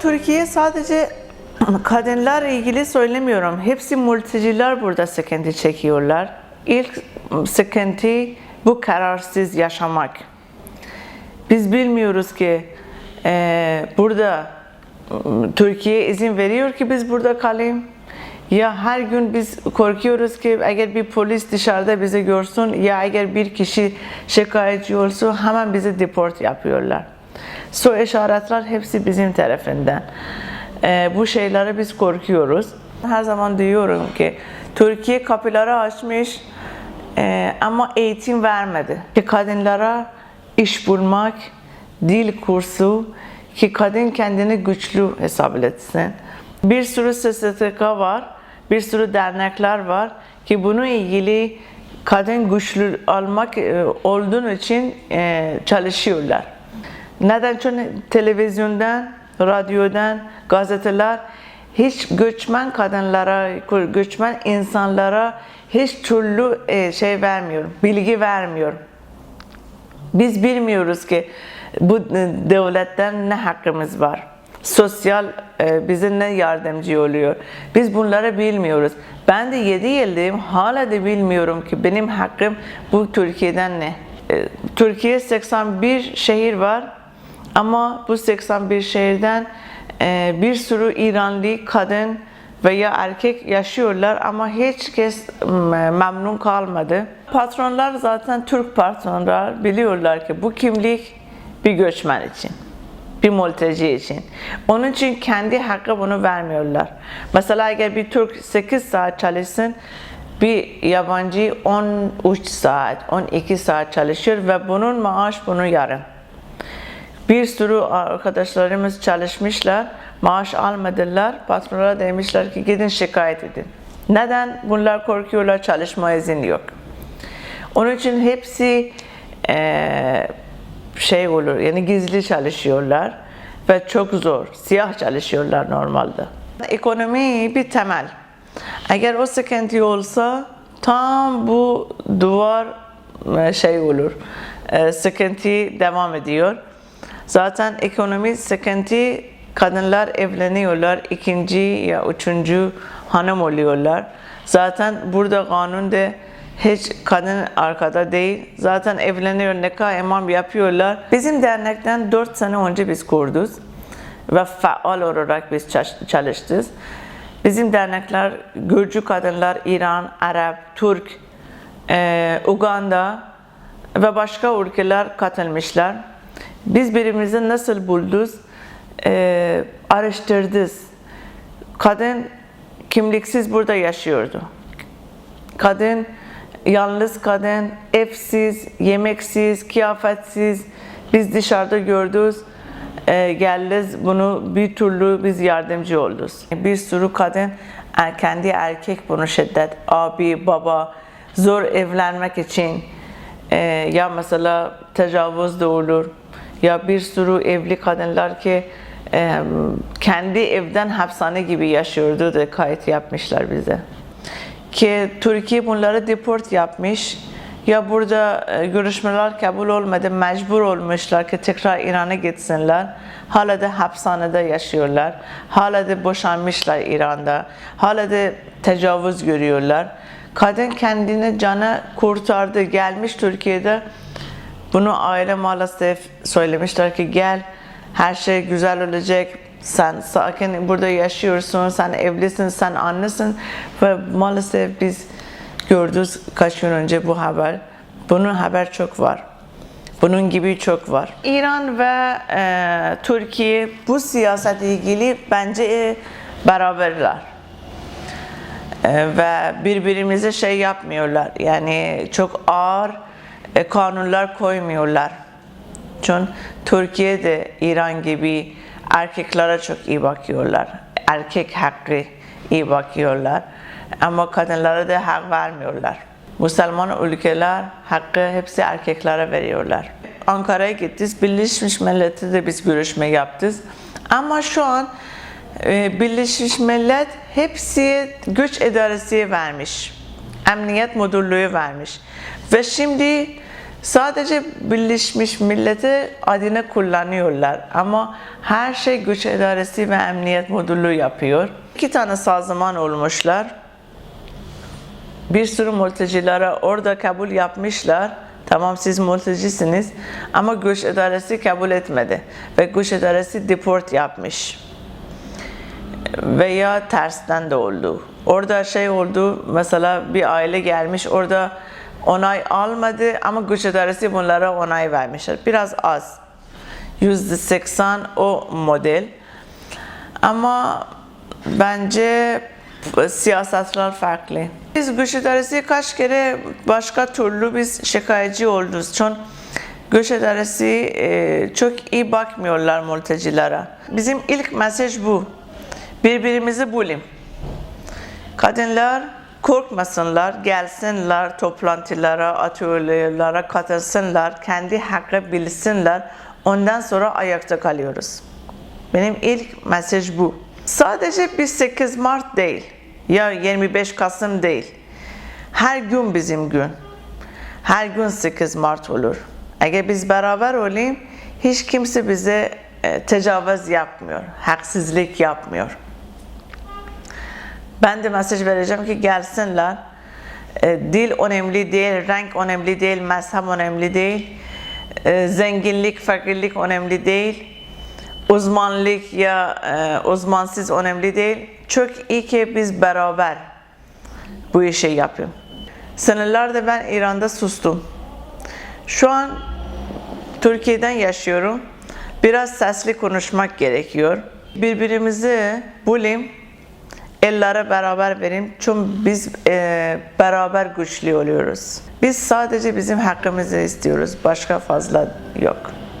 Türkiye sadece kadınlar ilgili söylemiyorum. Hepsi mülteciler burada sıkıntı çekiyorlar. İlk sıkıntı bu kararsız yaşamak. Biz bilmiyoruz ki e, burada m, Türkiye izin veriyor ki biz burada kalayım. Ya her gün biz korkuyoruz ki eğer bir polis dışarıda bizi görsün ya eğer bir kişi şikayetçi olsa hemen bizi deport yapıyorlar. So işaretler hepsi bizim tarafından. E, bu şeyleri biz korkuyoruz. Her zaman diyorum ki Türkiye kapıları açmış e, ama eğitim vermedi. Ki kadınlara iş bulmak, dil kursu ki kadın kendini güçlü hesap etsin. Bir sürü SSTK var, bir sürü dernekler var ki bunu ilgili kadın güçlü olmak e, olduğu için e, çalışıyorlar. Neden? Çünkü televizyondan, radyodan, gazeteler hiç göçmen kadınlara, göçmen insanlara hiç türlü e, şey vermiyor, bilgi vermiyor. Biz bilmiyoruz ki bu devletten ne hakkımız var. Sosyal e, bize ne yardımcı oluyor. Biz bunları bilmiyoruz. Ben de 7 yıldayım hala da bilmiyorum ki benim hakkım bu Türkiye'den ne. E, Türkiye 81 şehir var ama bu 81 şehirden e, bir sürü İranlı kadın veya erkek yaşıyorlar ama hiç kez m- memnun kalmadı. Patronlar zaten Türk patronlar biliyorlar ki bu kimlik bir göçmen için, bir mülteci için. Onun için kendi hakkı bunu vermiyorlar. Mesela eğer bir Türk 8 saat çalışsın, bir yabancı 13 saat, 12 saat çalışıyor ve bunun maaş bunu yarım. Bir sürü arkadaşlarımız çalışmışlar, maaş almadılar. Patronlara demişler ki gidin şikayet edin. Neden? Bunlar korkuyorlar, çalışma izni yok. Onun için hepsi eee, şey olur, yani gizli çalışıyorlar ve çok zor. Siyah çalışıyorlar normalde. Ekonomi bir temel. Eğer o sıkıntı olsa tam bu duvar e, şey olur, e, sıkıntı devam ediyor. Zaten ekonomi sıkıntı kadınlar evleniyorlar, ikinci ya üçüncü hanım oluyorlar. Zaten burada kanunda hiç kadın arkada değil. Zaten evleniyor, nikah imam yapıyorlar. Bizim dernekten 4 sene önce biz kurduk ve faal olarak biz çalış- çalıştık. Bizim dernekler Gürcü kadınlar, İran, Arap, Türk, e, Uganda ve başka ülkeler katılmışlar. Biz birbirimizi nasıl bulduk? E, araştırdık. Kadın kimliksiz burada yaşıyordu. Kadın, yalnız kadın, evsiz, yemeksiz, kıyafetsiz. Biz dışarıda gördük. E, geldik bunu bir türlü biz yardımcı olduk. Bir sürü kadın e, kendi erkek bunu şiddet, abi, baba zor evlenmek için e, ya mesela tecavüz de olur ya bir sürü evli kadınlar ki e, kendi evden hapishane gibi yaşıyordu da kayıt yapmışlar bize. Ki Türkiye bunları deport yapmış. Ya burada e, görüşmeler kabul olmadı, mecbur olmuşlar ki tekrar İran'a gitsinler. Hala da hapishanede yaşıyorlar. Hala da boşanmışlar İran'da. Hala da tecavüz görüyorlar. Kadın kendini cana kurtardı, gelmiş Türkiye'de. Bunu aile maalesef söylemişler ki gel her şey güzel olacak. Sen sakin burada yaşıyorsun, sen evlisin, sen annesin ve maalesef biz gördük kaç gün önce bu haber. Bunun haber çok var. Bunun gibi çok var. İran ve e, Türkiye bu siyaset ilgili bence e, beraberler. E, ve birbirimize şey yapmıyorlar. Yani çok ağır e, kanunlar koymuyorlar. Çünkü Türkiye'de İran gibi erkeklere çok iyi bakıyorlar. Erkek hakkı iyi bakıyorlar. Ama kadınlara da hak vermiyorlar. Müslüman ülkeler hakkı hepsi erkeklere veriyorlar. Ankara'ya gittik. Birleşmiş Millet'te de biz görüşme yaptık. Ama şu an e, Birleşmiş Millet hepsi güç idaresi vermiş. Emniyet Müdürlüğü vermiş. Ve şimdi Sadece Birleşmiş Millet'i adını kullanıyorlar ama her şey güç idaresi ve emniyet müdürlüğü yapıyor. İki tane sazman olmuşlar. Bir sürü mültecilere orada kabul yapmışlar. Tamam siz mültecisiniz ama güç idaresi kabul etmedi ve güç idaresi deport yapmış veya tersten de oldu. Orada şey oldu, mesela bir aile gelmiş, orada onay almadı ama güç idaresi bunlara onay vermişler. Biraz az. Yüzde seksen o model. Ama bence siyasetler farklı. Biz güç idaresi kaç kere başka türlü biz şikayetçi olduk. Çünkü güç idaresi e, çok iyi bakmıyorlar mültecilere. Bizim ilk mesaj bu. Birbirimizi bulayım. Kadınlar korkmasınlar, gelsinler toplantılara, atölyelere katılsınlar, kendi hakkı bilsinler. Ondan sonra ayakta kalıyoruz. Benim ilk mesaj bu. Sadece bir 8 Mart değil, ya 25 Kasım değil. Her gün bizim gün. Her gün 8 Mart olur. Eğer biz beraber olayım, hiç kimse bize e, tecavüz yapmıyor, haksızlık yapmıyor. Ben de mesaj vereceğim ki gelsinler. E, dil önemli değil, renk önemli değil, mezhep önemli değil. E, zenginlik, fakirlik önemli değil. Uzmanlık ya e, uzmansız önemli değil. Çok iyi ki biz beraber bu işi yapıyoruz. Senelerdir ben İran'da sustum. Şu an Türkiye'den yaşıyorum. Biraz sesli konuşmak gerekiyor. Birbirimizi bulayım, ellere beraber verin. Çünkü biz e, beraber güçlü oluyoruz. Biz sadece bizim hakkımızı istiyoruz. Başka fazla yok.